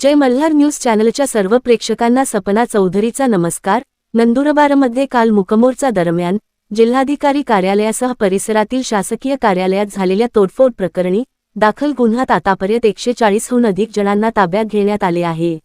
जय Malhar news चॅनलच्या सर्व प्रेक्षकांना सपना चौधरीचा नमस्कार. नंदुरबारमध्ये काल मुकमोर्चा दरम्यान जिल्हाधिकारी कार्यालयासह परिसरातील शासकीय कार्यालयात झालेल्या तोडफोड प्रकरणी दाखल गुन्ह्यात आतापर्यंत एकशे चाळीसहून अधिक जणांना ताब्यात घेण्यात आले आहे.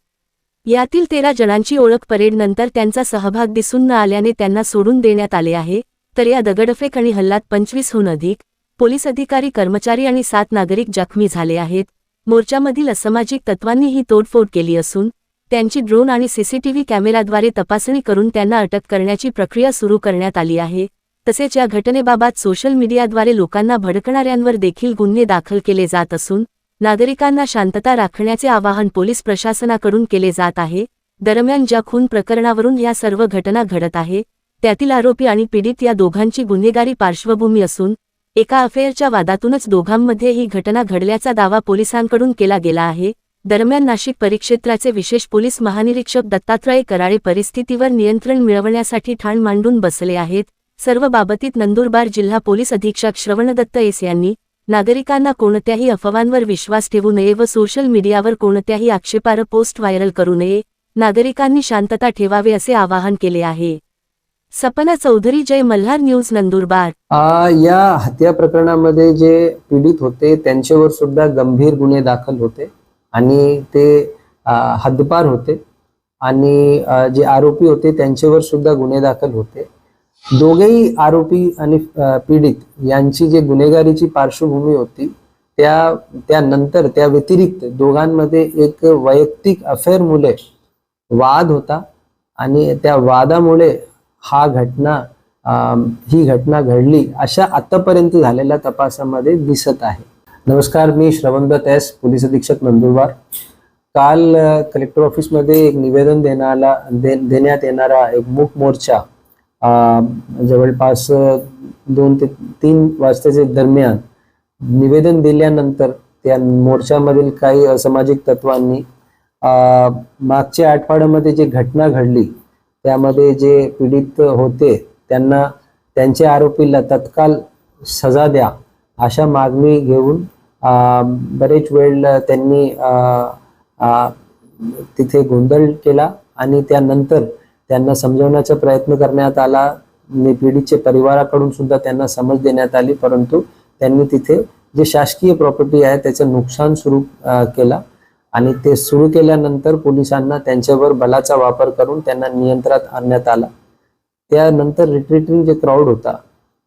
यातील तेरा जणांची ओळख परेडनंतर त्यांचा सहभाग दिसून न आल्याने त्यांना सोडून देण्यात आले आहे तर या दगडफेक आणि हल्लात पंचवीसहून अधिक पोलीस अधिकारी कर्मचारी आणि सात नागरिक जखमी झाले आहेत. मोर्चामधील असामाजिक तत्वांनी ही तोडफोड केली असून त्यांची ड्रोन आणि सीसीटीव्ही कॅमेराद्वारे तपासणी करून त्यांना अटक करण्याची प्रक्रिया सुरू करण्यात आली आहे. तसेच या घटनेबाबत सोशल मीडियाद्वारे लोकांना भडकणाऱ्यांवर देखील गुन्हे दाखल केले जात असून नागरिकांना शांतता राखण्याचे आवाहन पोलीस प्रशासनाकडून केले जात आहे. दरम्यान ज्या खून प्रकरणावरून या सर्व घटना घडत आहे त्यातील आरोपी आणि पीडित या दोघांची गुन्हेगारी पार्श्वभूमी असून एका अफेअरच्या वादातूनच दोघांमध्ये ही घटना घडल्याचा दावा पोलिसांकडून केला गेला आहे. दरम्यान नाशिक परिक्षेत्राचे विशेष पोलीस महानिरीक्षक दत्तात्रय कराळे परिस्थितीवर नियंत्रण मिळवण्यासाठी ठाण मांडून बसले आहेत. सर्व बाबतीत नंदुरबार जिल्हा पोलीस अधीक्षक श्रवणदत्त एस यांनी नागरिकांना कोणत्याही अफवांवर विश्वास ठेवू नये व सोशल मीडियावर कोणत्याही आक्षेपार्ह पोस्ट व्हायरल करू नये. नागरिकांनी शांतता ठेवावे असे आवाहन केले आहे. सपना चौधरी जय मल्हार न्यूज नंदुरबार. या हत्या प्रकरणामध्ये जे पीडित होते त्यांच्यावर सुद्धा गंभीर गुन्हे दाखल होते आणि ते हद्दपार होते. आणि जे आरोपी होते त्यांच्यावर सुद्धा गुन्हे दाखल होते. दोघेही आरोपी आणि पीडित यांची जे गुन्हेगारीची पार्श्वभूमी होती त्या त्यानंतर त्या व्यतिरिक्त दोघांमध्ये एक वैयक्तिक अफेअर मुले वाद होता. आणि त्या वादामुळे हा घटना ही घटना घडली अशा आतापर्यंत झालेल्या तपासामध्ये दिसत आहे. नमस्कार मी श्रवणदत्त एस पोलीस अधीक्षक नंदुरबार. काल कलेक्टर ऑफिसमध्ये एक निवेदन देण्याला दे, देण्यात येणारा एक मूक मोर्चा जवळपास दोन ते तीन वाजताच्या दरम्यान निवेदन दिल्यानंतर त्या मोर्चामधील काही असामाजिक तत्वांनी मागच्या आठवड्यामध्ये जी घटना घडली त्यामध्ये जे पीडित होते त्यांना त्यांच्या आरोपीला तत्काल सजा द्या अशा मागणी घेऊन बरेच वेळ त्यांनी तिथे गोंधळ केला आणि त्यानंतर त्यांना समजवण्याचा प्रयत्न करण्यात आला. आणि पीडितचे परिवाराकडून सुद्धा त्यांना समज देण्यात आली परंतु त्यांनी तिथे जे शासकीय प्रॉपर्टी आहे त्याचं नुकसान सुरू केला. आणि ते सुरू केल्यानंतर पोलिसांना त्यांच्यावर बलाचा वापर करून त्यांना नियंत्रणात आणण्यात आला. त्यानंतर रिट्रीटिंग जे क्राऊड होता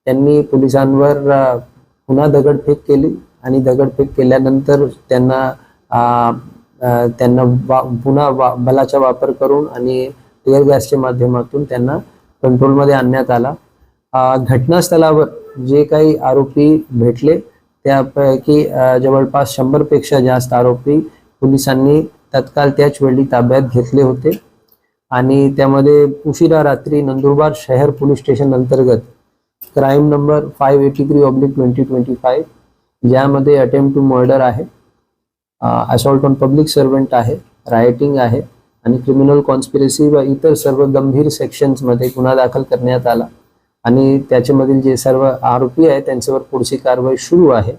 त्यांनी पोलिसांवर पुन्हा दगडफेक केली आणि दगडफेक केल्यानंतर त्यांना त्यांना वा पुन्हा वा बलाचा वापर करून आणि टिअर गॅसच्या माध्यमातून त्यांना कंट्रोलमध्ये आणण्यात आला. घटनास्थळावर जे काही आरोपी भेटले त्यापैकी जवळपास शंभरपेक्षा जास्त आरोपी पोलिसांनी तत्काळ त्याच वेळी ताब्यात घेतले होते. आणि त्यामध्ये उशिरा रात्री नंदुरबार शहर पोलीस स्टेशन अंतर्गत crime number five eighty three oblique twenty twenty five ज्यामध्ये अटेम्प्ट टू मर्डर आहे असॉल्ट ऑन पब्लिक सर्वंट आहे रायटिंग आहे आणि क्रिमिनल कॉन्स्पिरसी व इतर सर्व गंभीर सेक्शन्समध्ये गुन्हा दाखल करण्यात आला. आणि त्याच्यामधील जे सर्व आरोपी आहेत त्यांच्यावर पुढची कारवाई सुरू आहे.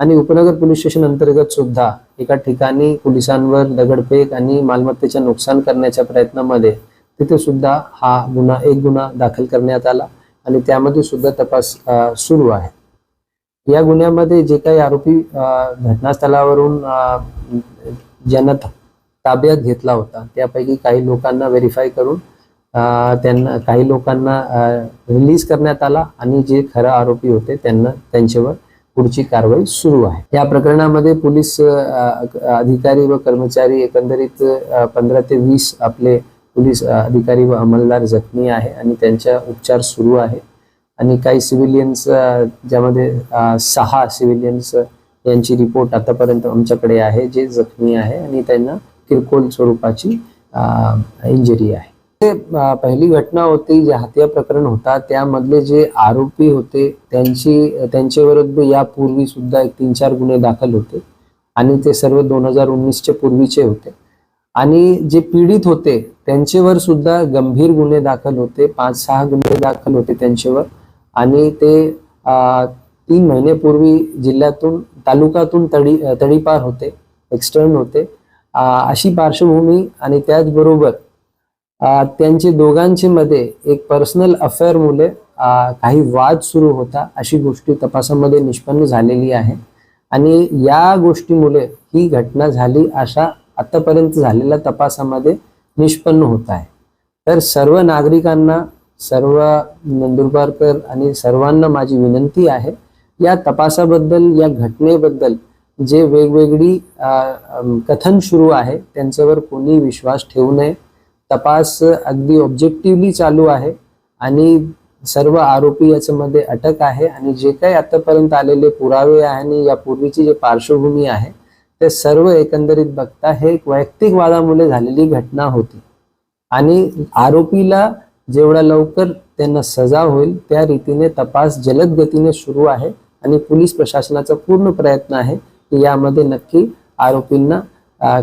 आणि उपनगर पोलीस स्टेशन अंतर्गत सुद्धा एका ठिकाणी पोलिसांवर दगडफेक आणि मालमत्तेचे नुकसान करण्याच्या प्रयत्नामध्ये तिथे सुद्धा हा गुन्हा एक गुन्हा दाखल करण्यात आला आणि त्यामध्ये सुद्धा तपास सुरू आहे. या गुन्ह्यामध्ये जे काही आरोपी घटनास्थळावरून ज्यांना ताब्यात घेतला होता त्यापैकी काही लोकांना व्हेरीफाय करून त्यांना काही लोकांना रिलीज करण्यात आला आणि जे खरं आरोपी होते त्यांना त्यांच्यावर पुढची कारवाई सुरू आहे. या प्रकरणामध्ये पोलीस अधिकारी व कर्मचारी एकंदरीत पंधरा ते वीस आपले पोलीस अधिकारी व अंमलदार जखमी आहे आणि त्यांच्या उपचार सुरू आहे. आणि काही सिव्हिलियन्स ज्यामध्ये सहा सिव्हिलियन्स यांची रिपोर्ट आतापर्यंत आमच्याकडे आहे जे जखमी आहे आणि त्यांना किरकोळ स्वरूपाची इंजरी आहे. पहिली घटना होती जे हत्या प्रकरण होता त्यामधले जे आरोपी होते त्यांची त्यांच्याविरुद्ध यापूर्वी सुद्धा एक तीन चार गुन्हे दाखल होते आणि ते सर्व दोन हजार उन्नीसच्या पूर्वीचे होते. आणि जे पीडित होते त्यांच्यावर सुद्धा गंभीर गुन्हे दाखल होते पाच सहा गुन्हे दाखल होते त्यांच्यावर. आणि ते अ, तीन महिन्यापूर्वी जिल्ह्यातून तालुक्यातून तडी तडीपार होते एक्सटर्न होते. अशी पार्श्वभूमी आणि त्याचबरोबर त्यांची दोघांची मध्ये एक पर्सनल अफेअर मुले काही वाद सुरू होता अशी गोष्टी तपासामध्ये निष्पन्न झालेली आहे. आणि या गोष्टीमुळे ही घटना झाली अशा आतापर्यंत झालेल्या तपासामध्ये निष्पन्न होत आहे. तर सर्व नागरिकांना सर्व नंदुरबारकर आणि सर्वांना माझी विनंती आहे या तपासाबद्दल या घटनेबद्दल जे वेगवेगळी कथन सुरू आहे त्यांच्यावर कोणी विश्वास ठेवू नये. तपास अगदी ऑब्जेक्टिव्हली चालू आहे आणि सर्व आरोपी याच्यामध्ये अटक आहे आणि जे काही आतापर्यंत आलेले पुरावे आहे आणि यापूर्वीची जे पार्श्वभूमी आहे ते सर्व एकंदरीत बघता हे एक वैयक्तिक वादामुळे झालेली घटना होती. आणि आरोपीला जेवढा लवकर त्यांना सजा होईल त्या रीतीने तपास जलद गतीने सुरू आहे आणि पोलीस प्रशासनाचा पूर्ण प्रयत्न आहे की यामध्ये नक्की आरोपींना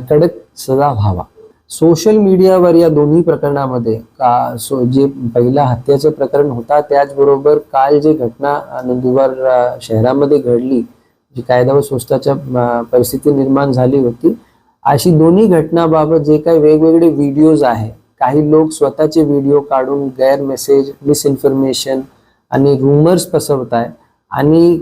कडक सजा व्हावा. सोशल मीडियावर या दोन्ही प्रकरणामध्ये का सो जे पहिला हत्येचं प्रकरण होता त्याचबरोबर काल जे घटना नंदुरबार शहरामध्ये घडली जी कायदा व स्वस्ताच्या परिस्थिती निर्माण झाली होती अशी दोन्ही घटनाबाबत जे काही वेगवेगळे व्हिडिओज आहे काही लोक स्वतःचे व्हिडिओ काढून गैर मेसेज मिसइन्फॉर्मेशन आणि रुमर्स पसरवत आहे आणि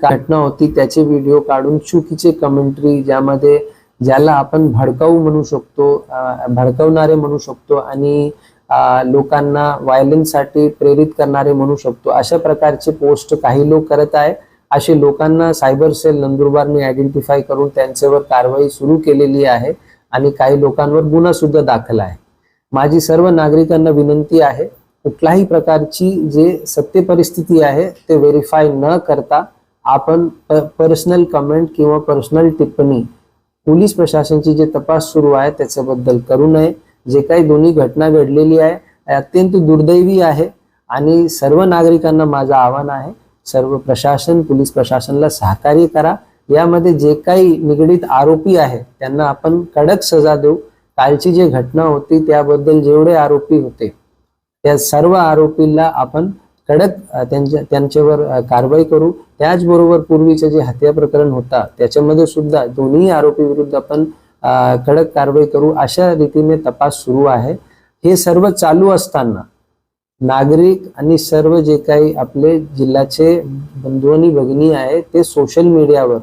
घटना होती त्याचे व्हिडिओ काढून चुकीचे कमेंट्री ज्यामध्ये ज्याला आपण भडकाऊ म्हणू शकतो भडकवणारे म्हणू शकतो आणि लोकांना व्हायलन्ससाठी प्रेरित करणारे म्हणू शकतो. अशा प्रकारचे पोस्ट काही लोक करत आहे. असे लोकांना सायबर सेल नंदुरबारने आयडेंटिफाय करून त्यांच्यावर कारवाई सुरू केलेली आहे आणि काही लोकांवर गुन्हा सुद्धा दाखल आहे. माझी सर्व नागरिकांना विनंती आहे कुठल्याही प्रकारची जे सत्य परिस्थिती आहे ते व्हेरीफाय न करता आपण पर्सनल कमेंट किंवा पर्सनल टिप्पणी पोलीस प्रशासनची जे तपास सुरू आहे त्याच्याबद्दल करू नये. जे काही दोन्ही घटना घडलेली आहे अत्यंत दुर्दैवी आहे आणि सर्व नागरिकांना माझं आव्हान आहे. सर्व प्रशासन पोलीस प्रशासनाला सहकार्य करा. यामध्ये जे काही निगडीत आरोपी आहे त्यांना आपण कडक सजा देऊ. कालची जी घटना होती त्याबद्दल जेवढे आरोपी होते त्या सर्व आरोपींना आपण कडक त्यांच्या त्यांच्यावर कारवाई करू. त्याचबरोबर पूर्वीचं जे हत्या प्रकरण होता त्याच्यामध्ये सुद्धा दोन्ही आरोपी विरुद्ध आपण कडक कारवाई करू अशा रीतीने तपास सुरू आहे. हे सर्व चालू असताना नागरिक आणि सर्व जे काही आपले जिल्ह्याचे बंधू आणि भगिनी आहे ते सोशल मीडियावर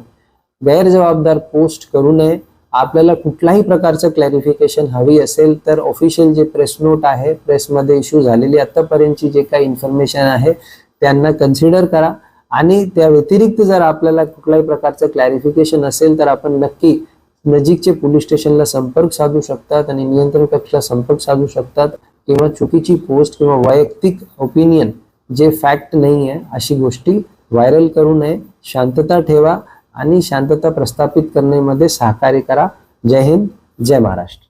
गैरजबाबदार पोस्ट करू नये. आपल्याला कुठल्याही प्रकारचं क्लॅरिफिकेशन हवी असेल तर ऑफिशियल जे प्रेस नोट आहे प्रेसमध्ये इश्यू झालेली आतापर्यंतची जे काही इन्फॉर्मेशन आहे त्यांना कन्सिडर करा. आणि त्या व्यतिरिक्त जर आपल्याला कुठल्याही प्रकारचं क्लॅरिफिकेशन असेल तर आपण नक्की नजीकचे पोलीस स्टेशनला संपर्क साधू शकतात आणि नियंत्रण कक्षला संपर्क साधू शकतात. किंवा चुकीची पोस्ट किंवा वैयक्तिक ओपिनियन जे फॅक्ट नाही आहे अशी गोष्टी व्हायरल करू नये. शांतता ठेवा. आणि शांतता प्रस्थापित करण्यामध्ये सहकार्य करा. जय हिंद जय महाराष्ट्र.